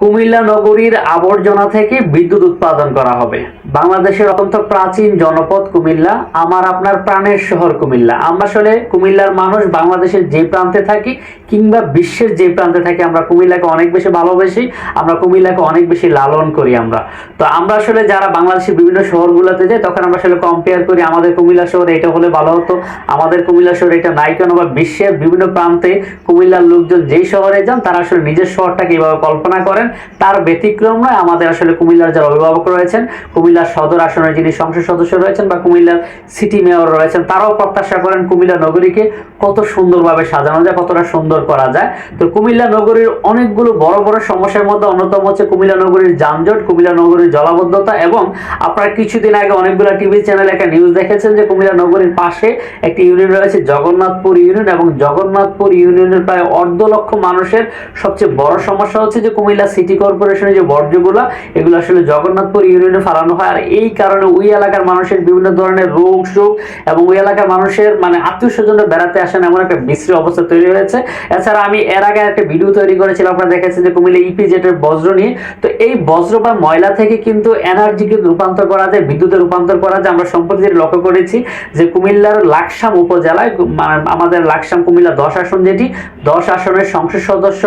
কুমিল্লা নগরীর আবর্জনা থেকে বিদ্যুৎ উৎপাদন করা হবে। বাংলাদেশের অত্যন্ত প্রাচীন জনপদ কুমিল্লা। আমার আপনার প্রাণের শহর কুমিল্লা। আমরা আসলে কুমিল্লার মানুষ, বাংলাদেশের যে প্রান্তে থাকি কিংবা বিশ্বের যে প্রান্তে থাকি, আমরা কুমিল্লাকে অনেক বেশি ভালোবাসি, আমরা কুমিল্লাকে অনেক বেশি লালন করি আমরা। তো আমরা আসলে যারা বাংলাদেশের বিভিন্ন শহরগুলোতে যাই, তখন আমরা আসলে কম্পেয়ার করি আমাদের কুমিল্লা শহর এটা হলে ভালো হতো, আমাদের কুমিল্লা শহর এটা নাই কেন বা বিশ্বের বিভিন্ন প্রান্তে কুমিল্লার লোকজন যেই শহরে যান, তারা আসলে নিজের শহরটাকে এইভাবে কল্পনা করেন। তার ব্যতিক্রম নয়, আমাদের আসলে কুমিল্লার যারা অভিভাবক রয়েছেন, কুমিল্লার সদর আসনের যিনি সংসদ সদস্য রয়েছেন বা কুমিল্লার সিটি মেয়র রয়েছেন, তারাও প্রত্যাশা করেন কুমিল্লা নগরীকে কত সুন্দরভাবে সাজানো যায়, কতটা সুন্দর করা যায়। তো কুমিল্লা নগরীর অনেকগুলো বড় বড় সমস্যার মধ্যে অন্যতম হচ্ছে কুমিল্লা নগরীর যানজট, কুমিল্লা নগরীর জলাবদ্ধতা এবং আপনারা কিছুদিন আগে অনেকগুলো টিভি চ্যানেলে একটা নিউজ দেখেছেন যে কুমিল্লা নগরীর পাশে একটি ইউনিয়ন রয়েছে, জগন্নাথপুর ইউনিয়ন এবং জগন্নাথপুর ইউনিয়নের প্রায় অর্ধ লক্ষ মানুষের সবচেয়ে বড় সমস্যা হচ্ছে যে কুমিল্লা সিটি কর্পোরেশনের যে বর্জ্যগুলো, এগুলো আসলে জগন্নাথপুর ইউনিয়নে ফালানো হয়। আর এই কারণে ওই এলাকার মানুষের বিভিন্ন ধরনের রোগ শোক এবং ওই এলাকার মানুষের মানে আত্মীয় স্বজনরা বেড়াতে আসেন এমন একটা বিশ্রী অবস্থা তৈরি হয়েছে। এছাড়া আমি এর আগে একটা ভিডিও তৈরি করেছিলাম, আপনারা দেখেছেন যে কুমিল্লা ইপিজেটের বজ্র নিয়ে। তো এই বজ্র বা ময়লা থেকে কিন্তু এনার্জিকে রূপান্তর করা যায়, বিদ্যুতে রূপান্তর করা যায়। আমরা সম্প্রতি যেটা লক্ষ্য করেছি যে কুমিল্লার লাকসাম উপজেলায় মানে আমাদের লাকসাম কুমিল্লা দশ আসন যেটি, দশ আসনের সংসদ সদস্য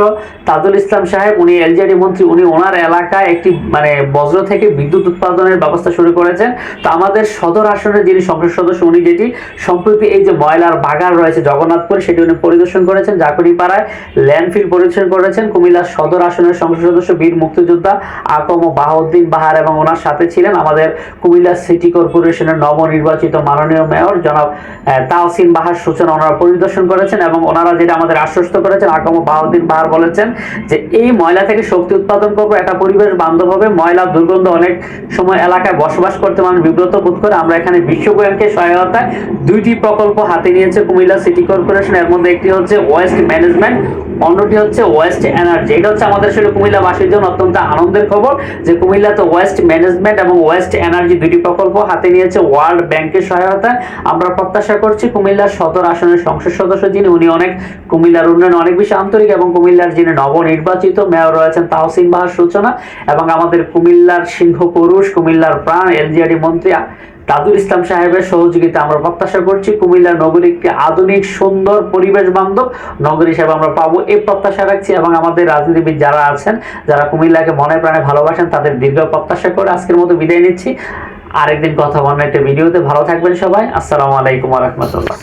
তাজুল ইসলাম সাহেব, উনি এলজিআরডি মন্ত্রী উনি ওনার এলাকায় একটি মানে বজ্র থেকে বিদ্যুৎ উৎপাদনের ব্যবস্থা শুরু করেছেন। তো আমাদের সদর আসনের যিনি সংসদ সদস্য, উনি যেটি, সম্প্রতি এই যে ময়লার বাগান রয়েছে জগন্নাথপুর, সেটি উনি পরিদর্শন করেছেন। জাকরিপাড়ায় ল্যান্ডফিল পরিদর্শন করেছেন। কুমিল্লার সদর আসনের সংসদ সদস্য বীর মুক্তিযোদ্ধা আকম বাহাউদ্দিন বাহার এবং ওনার সাথে ছিলেন আমাদের কুমিল্লা সিটি কর্পোরেশনের নবনির্বাচিত মাননীয় মেয়র জনাব তাহসিন বাহার। সূচনা ওনারা পরিদর্শন করেছেন এবং ওনারা যেটা আমাদের আশ্বস্ত করেছেন, আকম বাহাউদ্দিন বাহার বলেছেন যে, এই ময়লা থেকে শক্তি উৎপাদন করব একটা পরিবেশ বান্ধব হবে, ময়লা, দুর্গন্ধ অনেক সময় এলাকায় বসবাস করতে মানুষ বিব্রত বোধ করে। আমরা এখানে বিশ্ব ব্যাংকের সহায়তায় দুইটি প্রকল্প হাতে নিয়েছে কুমিল্লা সিটি কর্পোরেশন। এর মধ্যে একটি হচ্ছে ওয়েস্ট ম্যানেজমেন্ট অন্যটি হচ্ছে ওয়েস্ট এনার্জি এটা হচ্ছে আমাদের আসলে কুমিল্লাবাসীর জন্য অত্যন্ত আনন্দের খবর যে কুমিল্লাতে ওয়েস্ট ম্যানেজমেন্ট এবং ওয়েস্ট এনার্জি দুটি প্রকল্প হাতে নিয়েছে ওয়ার্ল্ড ব্যাংকের সহায়তায়। আমরা প্রত্যাশা করছি কুমিল্লার সদর আসনের সংসদ সদস্য যিনি, উনি অনেক কুমিল্লার উন্নয়নে অনেক বেশি আন্তরিক এবং কুমিল্লার যিনি নবনির্বাচিত মেয়র রয়েছেন তাহসিন সূচনা এবং আমাদের কুমিল্লার সিংহ পুরুষ, কুমিল্লার প্রাণ মন্ত্রী ইসলাম সাহেবের সহযোগিতা আমরা প্রত্যাশা করছি। আধুনিক, সুন্দর পরিবেশ বান্ধব। নগরী হিসেবে আমরা পাবো এই প্রত্যাশা রাখছি এবং আমাদের রাজনীতিবিদ যারা আছেন, যারা কুমিল্লাকে মনে প্রাণে ভালোবাসেন, তাদের দীর্ঘ প্রত্যাশা করে আজকের মতো বিদায় নিচ্ছি। আরেকদিন কথা বলব একটা ভিডিওতে। ভালো থাকবেন সবাই। আসসালামু আলাইকুম রহমতুল্লাহ।